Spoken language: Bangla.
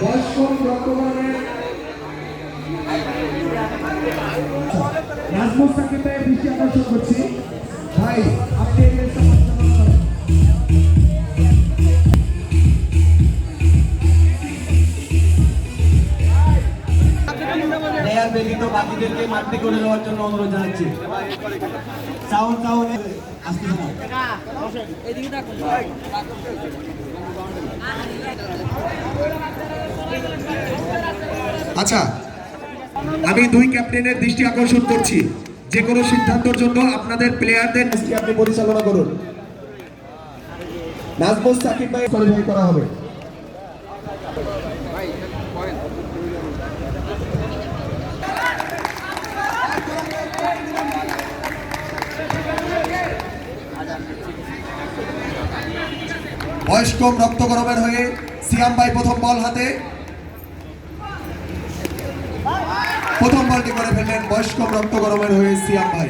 বয়স্ক নাজমুল সাকিবের দৃষ্টি আকর্ষণ করছি ভাই আপনি ব্যতীত বাকিদেরকে মাঠে করে দেওয়ার জন্য অনুরোধ জানাচ্ছি। সাউন্ড সাউন্ড আসতেছে আচ্ছা আমি দুই ক্যাপ্টেনের দৃষ্টি আকর্ষণ করছি। যে কোনো সিদ্ধান্তের জন্য আপনাদের প্লেয়ারদের দৃষ্টি আপনি পরিচালনা করুন। নাজমুল সাকিব ভাই করা হবে। বয়স্ক রক্ত গরমের হয়ে সিয়াম ভাই প্রথম বল হাতে। প্রথম বলটি করে ফেললেন বয়স্ক রক্ত গরমের হয়ে সিয়াম ভাই।